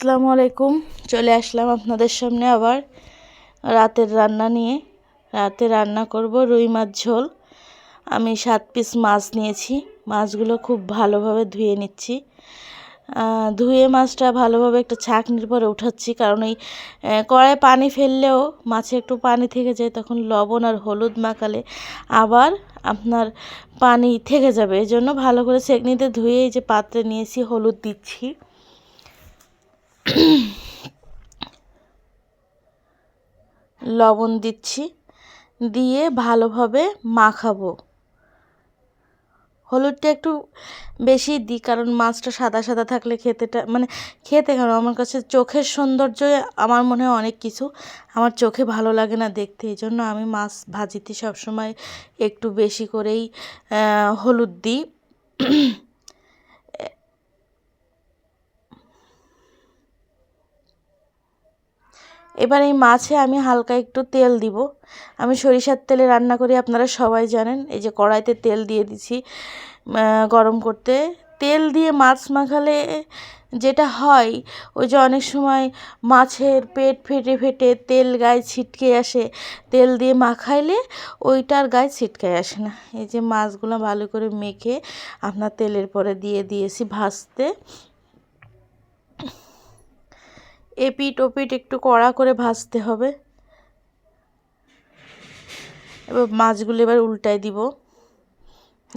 আসসালামু আলাইকুম। চলে আসলাম আপনাদের সামনে আবার রাতের রান্না নিয়ে। রাতে রান্না করব রুই মাছ ঝোল। আমি সাত পিস মাছ নিয়েছি। মাছগুলো খুব ভালোভাবে ধুয়ে নিচ্ছি। ধুয়ে মাছটা ভালোভাবে একটা ছাঁকনির পরে উঠাচ্ছি কারণ ওই কড়ায় পানি ফেললেও মাছে একটু পানি থেকে যায়, তখন লবণ আর হলুদ মাখালে আবার আপনার পানি থেকে যাবে। এই জন্য ভালো করে সেকনিতে ধুয়ে এই যে পাত্রে নিয়েছি, হলুদ দিচ্ছি। লবণ দিচ্ছি, দিয়ে ভালোভাবে মাখাবো। হলুদটা একটু বেশি দিই, কারণ মাছটা সাদা সাদা থাকলে খেতেটা মানে খেতে কেন? আমার কাছে চোখের সৌন্দর্য আমার মনে হয় অনেক কিছু। আমার চোখে ভালো লাগে না দেখতে, এই জন্য আমি মাছ ভাজিতে সবসময় একটু বেশি করেই হলুদ দিই। এবার এই মাছে আমি হালকা একটু তেল দিব। আমি সরিষার তেলে রান্না করি, আপনারা সবাই জানেন। এই যে কড়াইতে তেল দিয়ে দিছি গরম করতে। তেল দিয়ে মাছ মাখালে যেটা হয়, ওই যে অনেক সময় মাছের পেট ফেটে ফেটে তেল গায়ে ছিটকে আসে। তেল দিয়ে মাখাইলে ওইটার গায়ে ছিটকে আসে না। এই যে মাছগুলো ভালো করে মেখে আপনার তেলের পরে দিয়ে দিয়েছি ভাজতে। এপিট ওপিট একটু কড়া করে ভাজতে হবে। এবার মাছগুলো এবার উল্টায় দিব।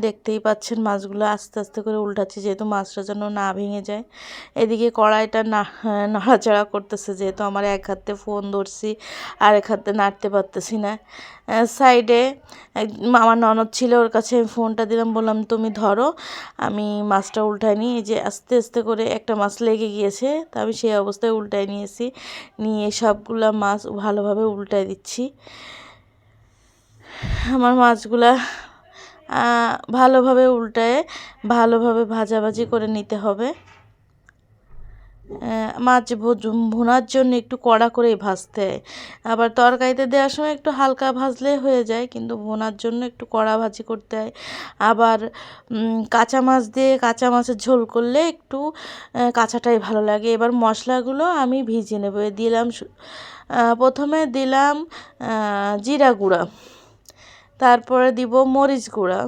দেখতেই পাচ্ছেন মাছগুলো আস্তে আস্তে করে উল্টাচ্ছি, যেহেতু মাছটা যেন না ভেঙে যায়। এদিকে কড়াইটা না, নাড়াচাড়া করতেছে, যেহেতু আমার এক হাতে ফোন ধরছি, আর এক হাতে নাড়তে পারতেছি না। সাইডে আমার ননদ ছিল, ওর কাছে আমি ফোনটা দিলাম, বললাম, তুমি ধরো, আমি মাছটা উল্টাই নিই। যে আস্তে আস্তে করে একটা মাছ লেগে গিয়েছে, তা আমি সেই অবস্থায় উল্টাই নিয়েছি, নিয়ে সবগুলো মাছ ভালোভাবে উল্টাই দিচ্ছি। আমার মাছগুলা ভালোভাবে উল্টায়ে ভালোভাবে ভাজাভাজি করে নিতে হবে। মাছ ভুনার জন্য একটু কড়া করেই ভাজতে হয়। আবার তরকারিতে দেওয়ার সময় একটু হালকা ভাজলে হয়ে যায়, কিন্তু ভুনার জন্য একটু কড়া ভাজি করতে হয়। আবার কাঁচা মাছ দিয়ে কাঁচা মাছের ঝোল করলে একটু কাঁচাটাই ভালো লাগে। এবার মশলাগুলো আমি ভিজিয়ে নেব। দিলাম প্রথমে দিলাম জিরা গুঁড়া। তারপরে দিব মরিচ গুঁড়া।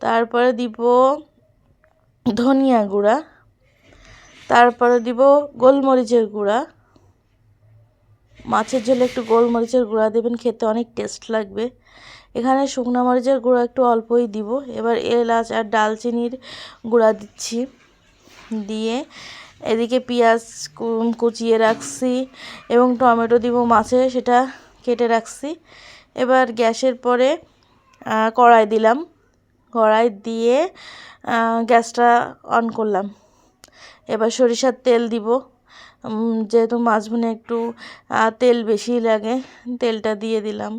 তারপরে দিব ধনিয়া গুঁড়া। তারপরে দিব গোলমরিচের গুঁড়া। মাছের ঝোলে একটু গোলমরিচের গুঁড়া দেবেন, খেতে অনেক টেস্ট লাগবে। এখানে শুকনো মরিচের গুঁড়া একটু অল্পই দিব। এবার এলাচ আর ডালচিনির গুঁড়া দিচ্ছি। দিয়ে এদিকে পেঁয়াজ কুচিয়ে রাখছি এবং টমেটো দিব মাছে, সেটা কেটে রাখছি। এবার গ্যাসের পরে কড়াই দিলাম। কড়াই দিয়ে গ্যাসটা অন করলাম। এবার সরিষার তেল দিব। যেহেতু মাছ ভুনে একটু তেল বেশি লাগে, তেলটা দিয়ে দিলাম।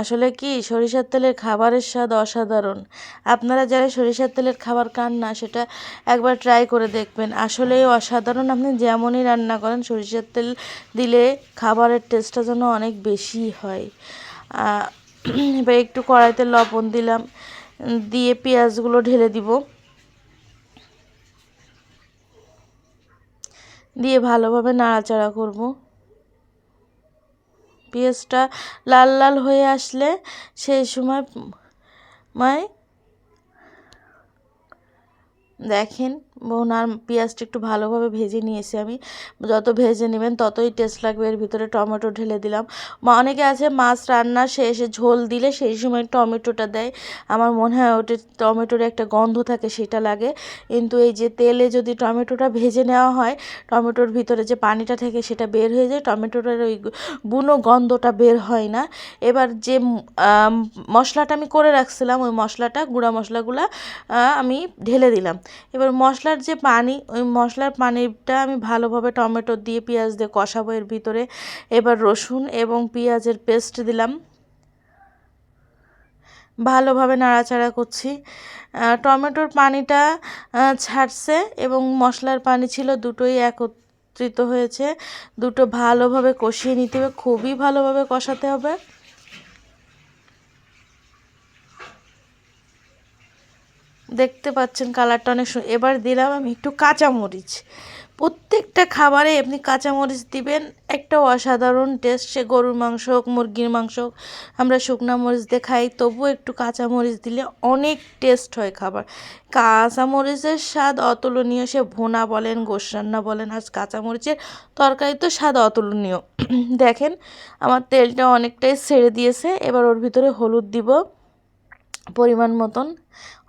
আসলে কি, সরিষার তেলের খাবারের স্বাদ অসাধারণ। আপনারা যারা সরিষার তেলের খাবার খান না, সেটা একবার ট্রাই করে দেখবেন। আসলেই অসাধারণ। আপনি যেমনই রান্না করেন, সরিষার তেল দিলে খাবারের টেস্টটা যেন অনেক বেশি হয়। এবার একটু কড়াইতে লবণ দিলাম। দিয়ে পেঁয়াজগুলো ঢেলে দিব। দিয়ে ভালোভাবে নাড়াচাড়া করব। পেঁয়াজটা লাল লাল হয়ে আসলে সেই সময় মায় দেখেন বোনার পেঁয়াজটা একটু ভালোভাবে ভেজে নিয়েছি আমি। যত ভেজে নেবেন ততই টেস্ট লাগবে। এর ভিতরে টমেটো ঢেলে দিলাম। মা অনেকে আছে মাছ রান্নার শেষে ঝোল দিলে সেই সময় টমেটোটা দেয়। আমার মনে হয় ওটা টমেটোর একটা গন্ধ থাকে, সেটা লাগে। কিন্তু এই যে তেলে যদি টমেটোটা ভেজে নেওয়া হয়, টমেটোর ভিতরে যে পানিটা থাকে সেটা বের হয়ে যায়, টমেটোটার ওই বুনো গন্ধটা বের হয় না। এবার যে মশলাটা আমি করে রাখছিলাম, ওই মশলাটা, গুঁড়া মশলাগুলা আমি ঢেলে দিলাম। এবার মশলার যে পানি, ওই মশলার পানিটা আমি ভালোভাবে টমেটো দিয়ে পেঁয়াজ দিয়ে কষাবো এর ভিতরে। এবার রসুন এবং পেঁয়াজের পেস্ট দিলাম। ভালোভাবে নাড়াচাড়া করছি। টমেটোর পানিটা ছাড়ছে এবং মশলার পানি ছিল দুটোই একত্রিত হয়েছে। দুটো ভালোভাবে কষিয়ে নিতে হবে, খুবই ভালোভাবে কষাতে হবে। দেখতে পাচ্ছেন কালারটা অনেক এবার দিলাম আমি একটু কাঁচামরিচ। প্রত্যেকটা খাবারে আপনি কাঁচামরিচ দিবেন, একটা অসাধারণ টেস্ট সে গরুর মাংস হোক, মুরগির মাংস হোক, আমরা শুকনা মরিচ দিয়ে খাই, তবুও একটু কাঁচামরিচ দিলে অনেক টেস্ট হয় খাবার। কাঁচামরিচের স্বাদ অতুলনীয়, সে ভোনা বলেন, গোশ রান্না বলেন, আজ কাঁচামরিচের তরকারি তো স্বাদ অতুলনীয়। দেখেন, আমার তেলটা অনেকটাই ছেড়ে দিয়েছে, এবার ওর ভিতরে হলুদ দিব। পরিমাণ মতন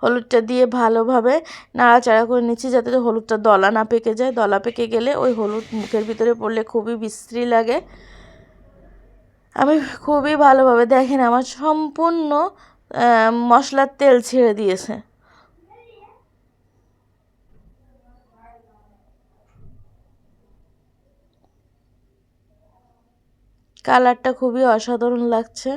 হলুদটা দিয়ে ভালোভাবে নাড়াচাড়া করে নিচ্ছি যাতে হলুদটা দলা না পেকে যায়। দলা পেকে গেলে ওই হলুদ মুখের ভিতরে পড়লে খুবই বিশ্রী লাগে। আমি খুবই ভালোভাবে দেখেন আমার সম্পূর্ণ মশলার তেল ছেড়ে দিয়েছে। কালারটা খুবই অসাধারণ লাগছে।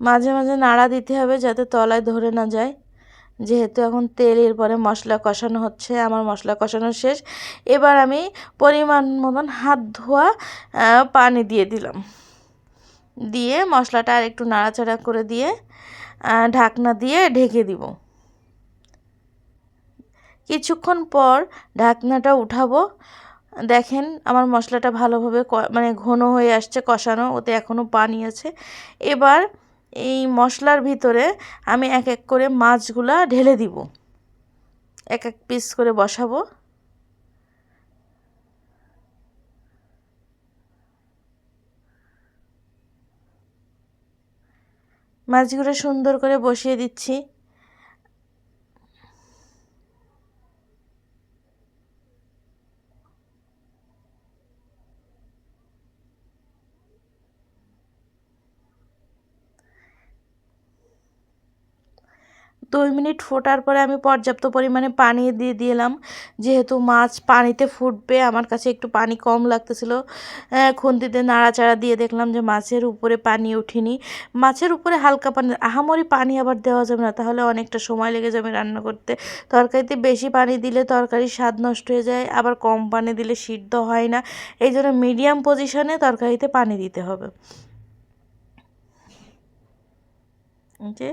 মাঝে মাঝে নাড়া দিতে হবে যাতে তলায় ধরে না যায়। যেহেতু এখন তেল, এরপরে মশলা কষানো হচ্ছে, আমার মশলা কষানো শেষ। এবার আমি পরিমাণ মতন হাত ধোয়া পানি দিয়ে দিলাম। দিয়ে মশলাটা আর একটু নাড়াচাড়া করে দিয়ে ঢাকনা দিয়ে ঢেকে দিব। কিছুক্ষণ পর ঢাকনাটা উঠাবো। দেখেন আমার মশলাটা ভালোভাবে মানে ঘন হয়ে আসছে কষানো, ওতে এখনও পানি আছে। এবার এই মশলার ভিতরে আমি এক এক করে মাছগুলা ঢেলে দিব। এক এক পিস করে বসাবো। মাছগুলো সুন্দর করে বসিয়ে দিচ্ছি। দুই মিনিট ফোটার পরে আমি পর্যাপ্ত পরিমাণে পানি দিয়ে দিলাম। যেহেতু মাছ পানিতে ফুটবে, আমার কাছে একটু পানি কম লাগতেছিল। খুন্তিতে নাড়াচাড়া দিয়ে দেখলাম যে মাছের উপরে পানি উঠিনি। মাছের উপরে হালকা পানি, আহামরি পানি আবার দেওয়া যাবে না, তাহলে অনেকটা সময় লেগে যাবে রান্না করতে। তরকারিতে বেশি পানি দিলে তরকারির স্বাদ নষ্ট হয়ে যায়, আবার কম পানি দিলে সিদ্ধ হয় না। এই জন্য মিডিয়াম পজিশনে তরকারিতে পানি দিতে হবে। যে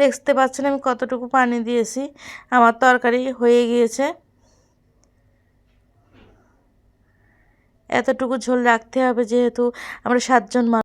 দেখতে পাচ্ছেন আমি কতটুকু পানি দিয়েছি। আমার তরকারি হয়ে গিয়েছে। এতটুকু ঝোল রাখতে হবে যেহেতু আমরা সাতজন